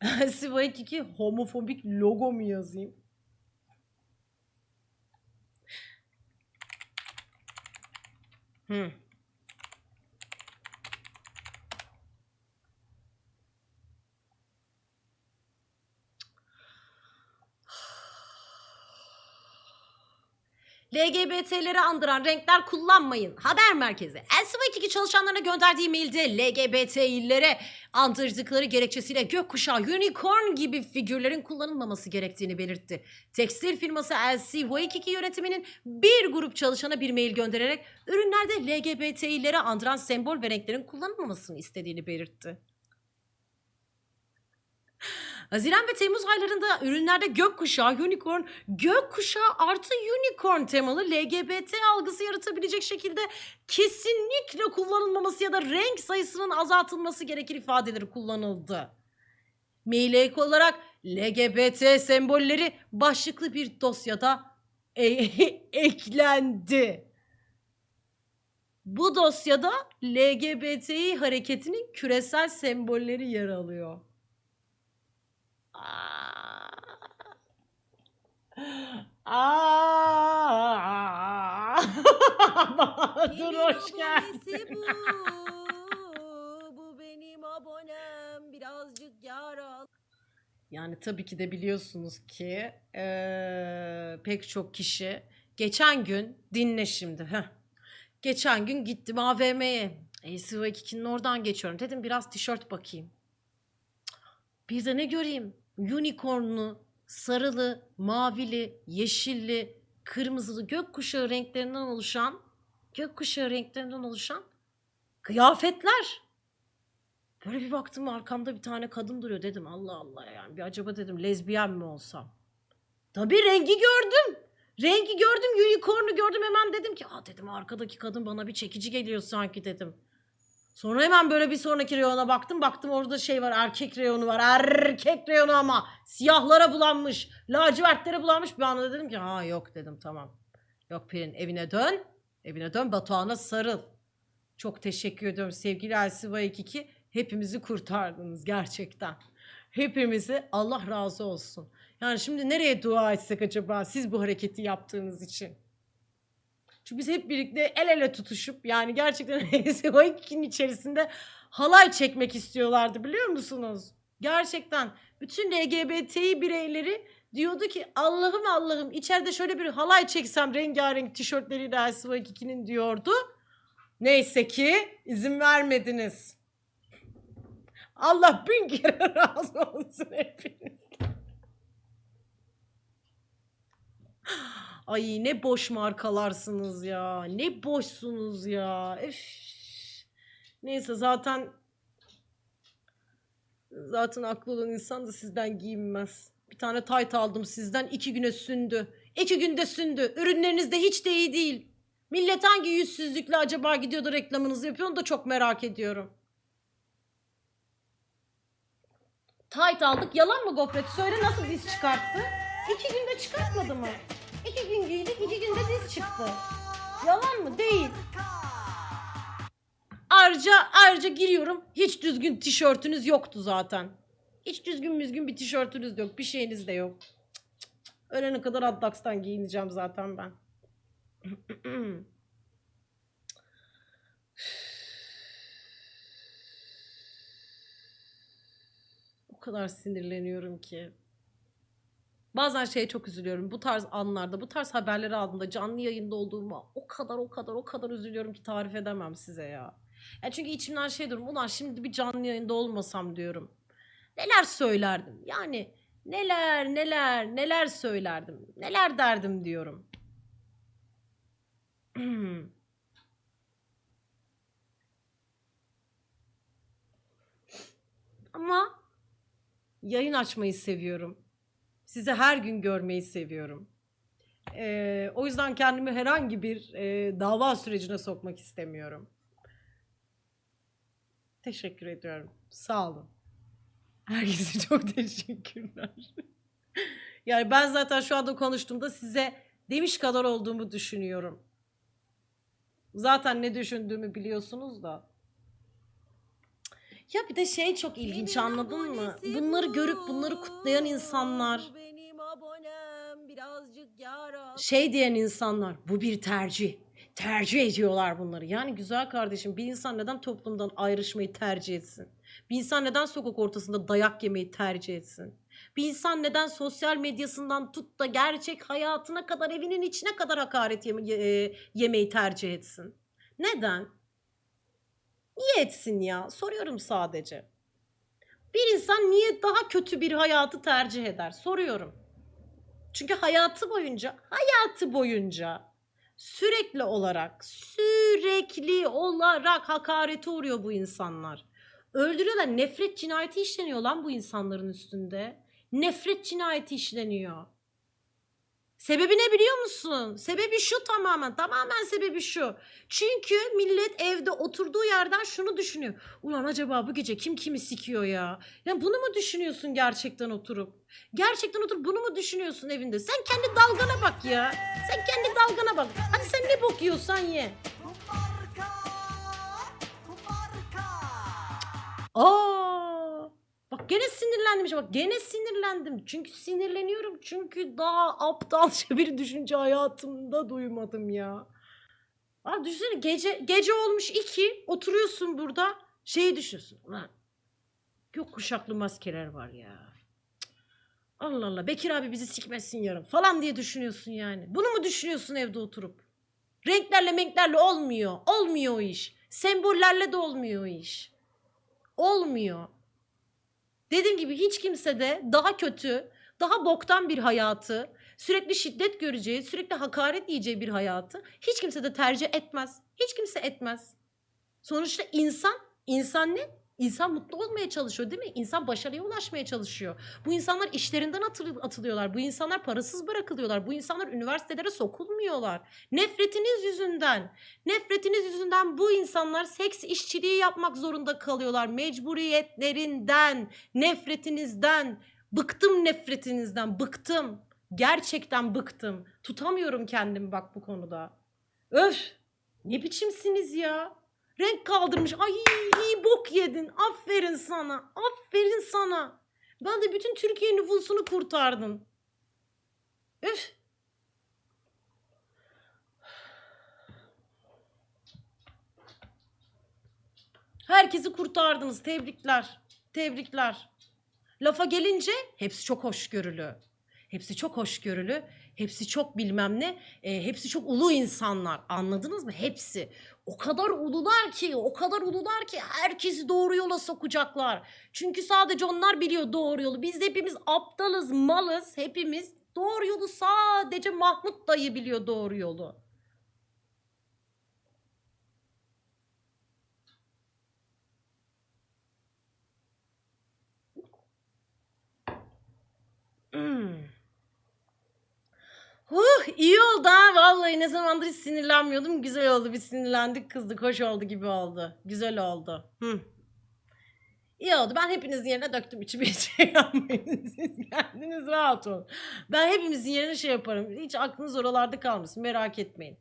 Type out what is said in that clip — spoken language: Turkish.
Sivay Kiki homofobik logo mu yazayım? Hı. LGBT'leri andıran renkler kullanmayın. Haber merkezi. LCV2 çalışanlarına gönderdiği mailde LGBT'lilere andırdıkları gerekçesiyle gökkuşağı, unicorn gibi figürlerin kullanılmaması gerektiğini belirtti. Tekstil firması LCV2 yönetiminin bir grup çalışana bir mail göndererek ürünlerde LGBT'lilere andıran sembol ve renklerin kullanılmamasını istediğini belirtti. Haziran ve Temmuz aylarında ürünlerde gökkuşağı, unicorn, gökkuşağı artı unicorn temalı LGBT algısı yaratabilecek şekilde kesinlikle kullanılmaması ya da renk sayısının azaltılması gerekir ifadeleri kullanıldı. Mail ek olarak LGBT sembolleri başlıklı bir dosyada e- eklendi. Bu dosyada LGBTİ hareketinin küresel sembolleri yer alıyor. Aa. Bahadır hoş geldin. bu. Bu benim abonem. Birazcık yara. Yani tabii ki de biliyorsunuz ki eee, pek çok kişi geçen gün dinle şimdi. Heh. Geçen gün gittim AVM'ye. ACV2'nin oradan geçiyorum. Dedim biraz tişört bakayım. Bir de ne göreyim? Unicornlu, sarılı, mavili, yeşilli, kırmızılı gökkuşağı renklerinden oluşan gökkuşağı renklerinden oluşan kıyafetler. Böyle bir baktım arkamda bir tane kadın duruyor dedim Allah Allah yani bir acaba dedim lezbiyen mi olsam. Tabii rengi gördüm. Rengi gördüm, unicorn'u gördüm hemen dedim ki aa dedim arkadaki kadın bana bir çekici geliyor sanki dedim. Sonra hemen böyle bir sonraki reyona baktım. Baktım orada şey var erkek reyonu var. Erkek reyonu ama siyahlara bulanmış. Lacivertlere bulanmış. Bir anda dedim ki ha yok dedim tamam. Yok Pelin evine dön. Evine dön Batuhan'a sarıl. Çok teşekkür ediyorum sevgili Elsiva 22. Hepimizi kurtardınız gerçekten. Hepimizi Allah razı olsun. Yani şimdi nereye dua etsek acaba siz bu hareketi yaptığınız için? Çünkü biz hep birlikte el ele tutuşup yani gerçekten o ikinin içerisinde halay çekmek istiyorlardı biliyor musunuz? Gerçekten bütün LGBTİ bireyleri diyordu ki Allah'ım Allah'ım içeride şöyle bir halay çeksem rengarenk tişörtleriyle Elsiva 2'nin diyordu. Neyse ki izin vermediniz. Allah bin kere razı olsun hepiniz. Ay ne boş markalarsınız ya. Ne boşsunuz ya. Öf. Neyse zaten zaten aklı olan insan da sizden giyinmez. Bir tane tayt aldım sizden iki güne sündü. İki günde sündü. Ürünleriniz de hiç de iyi değil. Millet hangi yüzsüzlükle acaba gidiyor da reklamınızı yapıyor onu da çok merak ediyorum. Tayt aldık. Yalan mı gofret? Söyle nasıl diz çıkarttı? İki günde çıkartmadı mı? İki gün giydik, iki günde diz çıktı. Yalan mı? Değil. Ayrıca, ayrıca giriyorum. Hiç düzgün tişörtünüz yoktu zaten. Hiç düzgün müzgün bir tişörtünüz yok. Bir şeyiniz de yok. Ölene kadar Addax'tan giyineceğim zaten ben. o kadar sinirleniyorum ki. Bazen şeye çok üzülüyorum. Bu tarz anlarda, bu tarz haberleri aldığımda canlı yayında olduğuma o kadar o kadar o kadar üzülüyorum ki tarif edemem size ya. ya çünkü içimden şey diyorum. Ulan şimdi bir canlı yayında olmasam diyorum. Neler söylerdim? Yani neler neler neler söylerdim. Neler derdim diyorum. Ama yayın açmayı seviyorum. Sizi her gün görmeyi seviyorum. Ee, o yüzden kendimi herhangi bir e, dava sürecine sokmak istemiyorum. Teşekkür ediyorum. Sağ olun. Herkese çok teşekkürler. yani ben zaten şu anda konuştuğumda size demiş kadar olduğumu düşünüyorum. Zaten ne düşündüğümü biliyorsunuz da. Ya bir de şey çok ilginç anladın mı? Bunları bu? görüp bunları kutlayan insanlar, şey diyen insanlar bu bir tercih. Tercih ediyorlar bunları. Yani güzel kardeşim bir insan neden toplumdan ayrışmayı tercih etsin? Bir insan neden sokak ortasında dayak yemeyi tercih etsin? Bir insan neden sosyal medyasından tut da gerçek hayatına kadar evinin içine kadar hakaret yeme- ye- e, yemeyi tercih etsin? Neden? Niye etsin ya? Soruyorum sadece. Bir insan niye daha kötü bir hayatı tercih eder? Soruyorum. Çünkü hayatı boyunca, hayatı boyunca sürekli olarak, sürekli olarak hakarete uğruyor bu insanlar. Öldürüyorlar. Nefret cinayeti işleniyor lan bu insanların üstünde. Nefret cinayeti işleniyor. Sebebi ne biliyor musun? Sebebi şu tamamen. Tamamen sebebi şu. Çünkü millet evde oturduğu yerden şunu düşünüyor. Ulan acaba bu gece kim kimi sikiyor ya? Ya bunu mu düşünüyorsun gerçekten oturup? Gerçekten oturup bunu mu düşünüyorsun evinde? Sen kendi dalgana bak ya. Sen kendi dalgana bak. Hadi sen ne bok yiyorsan ye. Sinirlendim. işte. Bak gene sinirlendim. Çünkü sinirleniyorum. Çünkü daha aptalca bir düşünce hayatımda duymadım ya. Abi düşünsene gece gece olmuş iki oturuyorsun burada şeyi düşünüyorsun. Ulan yok kuşaklı maskeler var ya. Allah Allah Bekir abi bizi sikmesin yarın falan diye düşünüyorsun yani. Bunu mu düşünüyorsun evde oturup? Renklerle menklerle olmuyor. Olmuyor o iş. Sembollerle de olmuyor o iş. Olmuyor. Dediğim gibi hiç kimse de daha kötü, daha boktan bir hayatı, sürekli şiddet göreceği, sürekli hakaret yiyeceği bir hayatı hiç kimse de tercih etmez. Hiç kimse etmez. Sonuçta insan, insan ne? İnsan mutlu olmaya çalışıyor değil mi? İnsan başarıya ulaşmaya çalışıyor. Bu insanlar işlerinden atıl- atılıyorlar. Bu insanlar parasız bırakılıyorlar. Bu insanlar üniversitelere sokulmuyorlar. Nefretiniz yüzünden. Nefretiniz yüzünden bu insanlar seks işçiliği yapmak zorunda kalıyorlar. Mecburiyetlerinden, nefretinizden. Bıktım nefretinizden, bıktım. Gerçekten bıktım. Tutamıyorum kendimi bak bu konuda. Öf! Ne biçimsiniz ya? Renk kaldırmış. Ay iyi bok yedin. Aferin sana. Aferin sana. Ben de bütün Türkiye nüfusunu kurtardın. Üf. Herkesi kurtardınız. Tebrikler. Tebrikler. Lafa gelince hepsi çok hoşgörülü. Hepsi çok hoşgörülü. Hepsi çok bilmem ne. e, hepsi çok ulu insanlar. Anladınız mı? Hepsi. O kadar ulular ki, o kadar ulular ki herkesi doğru yola sokacaklar. Çünkü sadece onlar biliyor doğru yolu. Biz hepimiz aptalız, malız. Hepimiz doğru yolu sadece Mahmut dayı biliyor doğru yolu. Hmm. Huh, iyi oldu ha vallahi ne zamandır hiç sinirlenmiyordum. Güzel oldu. Bir sinirlendik, kızdık, hoş oldu gibi oldu. Güzel oldu. Hı. İyi oldu. Ben hepinizin yerine döktüm içime hiç şey yapmayın. Siz kendiniz rahat olun. Ben hepimizin yerine şey yaparım. Hiç aklınız oralarda kalmasın. Merak etmeyin.